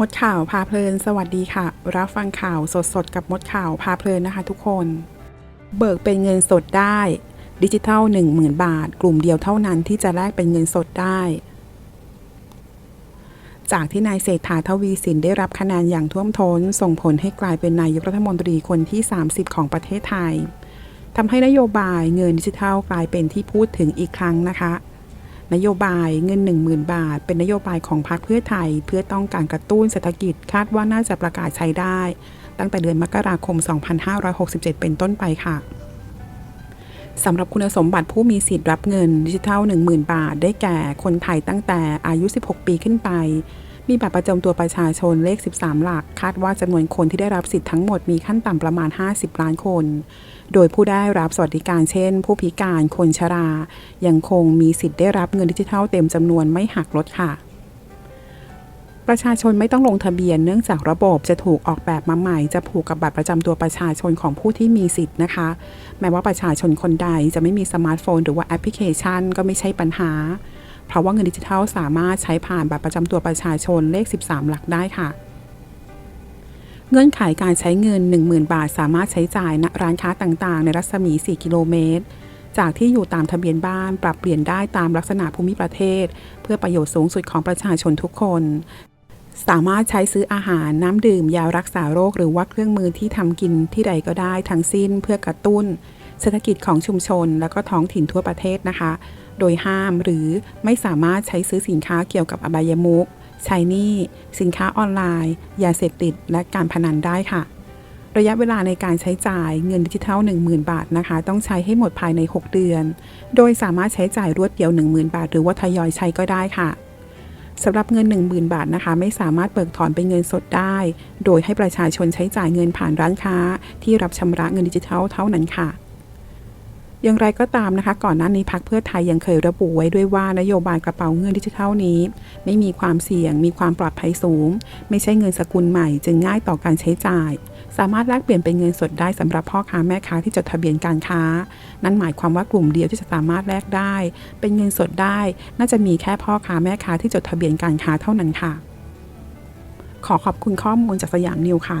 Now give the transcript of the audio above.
มดข่าวพาเพลิน สวัสดีค่ะ รับฟังข่าวสดๆ กับมดข่าวพาเพลินนะคะทุกคน เบิกเป็นเงินสดได้ดิจิทัล10,000 บาท กลุ่มเดียวเท่านั้นที่จะแลกเป็นเงินสดได้ จากที่นายเศรษฐาทวีสินได้รับคะแนนอย่างท่วมท้น ส่งผลให้กลายเป็นนายกรัฐมนตรีคนที่ 30 ของประเทศไทยทำให้นโยบายเงินดิจิทัลกลายเป็นที่พูดถึงอีกครั้งนะคะ นโยบายเงิน 10,000 บาท เป็นนโยบายของพรรคเพื่อไทย เพื่อต้องการกระตุ้นเศรษฐกิจคาดว่าน่าจะประกาศใช้ได้ ตั้งแต่เดือนมกราคม 2567 เป็นต้นไปค่ะสำหรับคุณสมบัติผู้มีสิทธิ์รับเงินดิจิทัล 10,000 บาท ได้แก่คนไทยตั้งแต่อายุ 16 ปีขึ้นไป มีบัตรประจำตัวประชาชนเลข 13 หลัก คาดว่าจำนวนคนที่ได้รับสิทธิ์ทั้งหมดมีขั้นต่ำประมาณ 50 ล้านคน โดยผู้ได้รับสวัสดิการเช่น ผู้พิการคนชรา ยังคงมีสิทธิ์ได้รับเงินดิจิทัลเต็มจำนวนไม่หักลดค่ะ ประชาชนไม่ต้องลงทะเบียนเนื่องจากระบบจะถูกออกแบบมาใหม่ จะผูกกับบัตรประจำตัวประชาชนของผู้ที่มีสิทธิ์นะคะ แม้ว่าประชาชนคนใดจะไม่มีสมาร์ทโฟน หรือว่าแอปพลิเคชัน ก็ไม่ใช่ปัญหา เพราะว่าเงินดิจิทัลสามารถใช้ผ่านบัตรประจำตัวประชาชนเลข 13 หลักได้ค่ะ เงื่อนไขการใช้เงิน 10,000 บาท สามารถใช้จ่ายณร้านค้าต่างๆ ในรัศมี 4 กิโลเมตร จากที่อยู่ตามทะเบียนบ้านปรับเปลี่ยนได้ตามลักษณะภูมิประเทศ เพื่อประโยชน์สูงสุดของประชาชนทุกคน สามารถใช้ซื้ออาหารน้ำดื่มยารักษาโรค หรือว่าเครื่องมือที่ทำกินที่ใดก็ได้ทั้งสิ้นเพื่อกระตุ้น เศรษฐกิจของชุมชน และก็ท้องถิ่นทั่วประเทศนะคะ โดยห้ามหรือไม่สามารถใช้ซื้อสินค้าเกี่ยวกับอบายมุขใช้หนี้สินค้าออนไลน์ยาเสพติด และการพนันได้ค่ะ ระยะเวลาในการใช้จ่ายเงินดิจิทัล 10,000 บาทนะคะ ต้องใช้ให้หมดภายใน 6 เดือน โดยสามารถใช้จ่ายรวดเดียว 10,000 บาท หรือว่าทยอยใช้ก็ได้ค่ะสำหรับเงิน 10,000 บาทนะคะ ไม่สามารถเบิกถอนเป็นเงินสดได้ โดยให้ประชาชนใช้จ่ายเงินผ่านร้านค้า ที่รับชำระเงินดิจิทัลเท่านั้นค่ะ อย่างไรก็ตามนะคะ ก่อนหน้านี้พักเพื่อไทยยังเคยระบุไว้ด้วยว่านโยบายกระเป๋าเงินดิจิทัลนี้ ไม่มีความเสี่ยง มีความปลอดภัยสูง ไม่ใช่เงินสกุลใหม่ จึงง่ายต่อการใช้จ่าย สามารถแลกเปลี่ยนเป็นเงินสดได้สำหรับพ่อค้าแม่ค้าที่จดทะเบียนการค้า นั่นหมายความว่ากลุ่มเดียวที่จะสามารถแลกได้ เป็นเงินสดได้ น่าจะมีแค่พ่อค้าแม่ค้าที่จดทะเบียนการค้าเท่านั้นค่ะ ขอขอบคุณข้อมูลจากสยามนิวค่ะ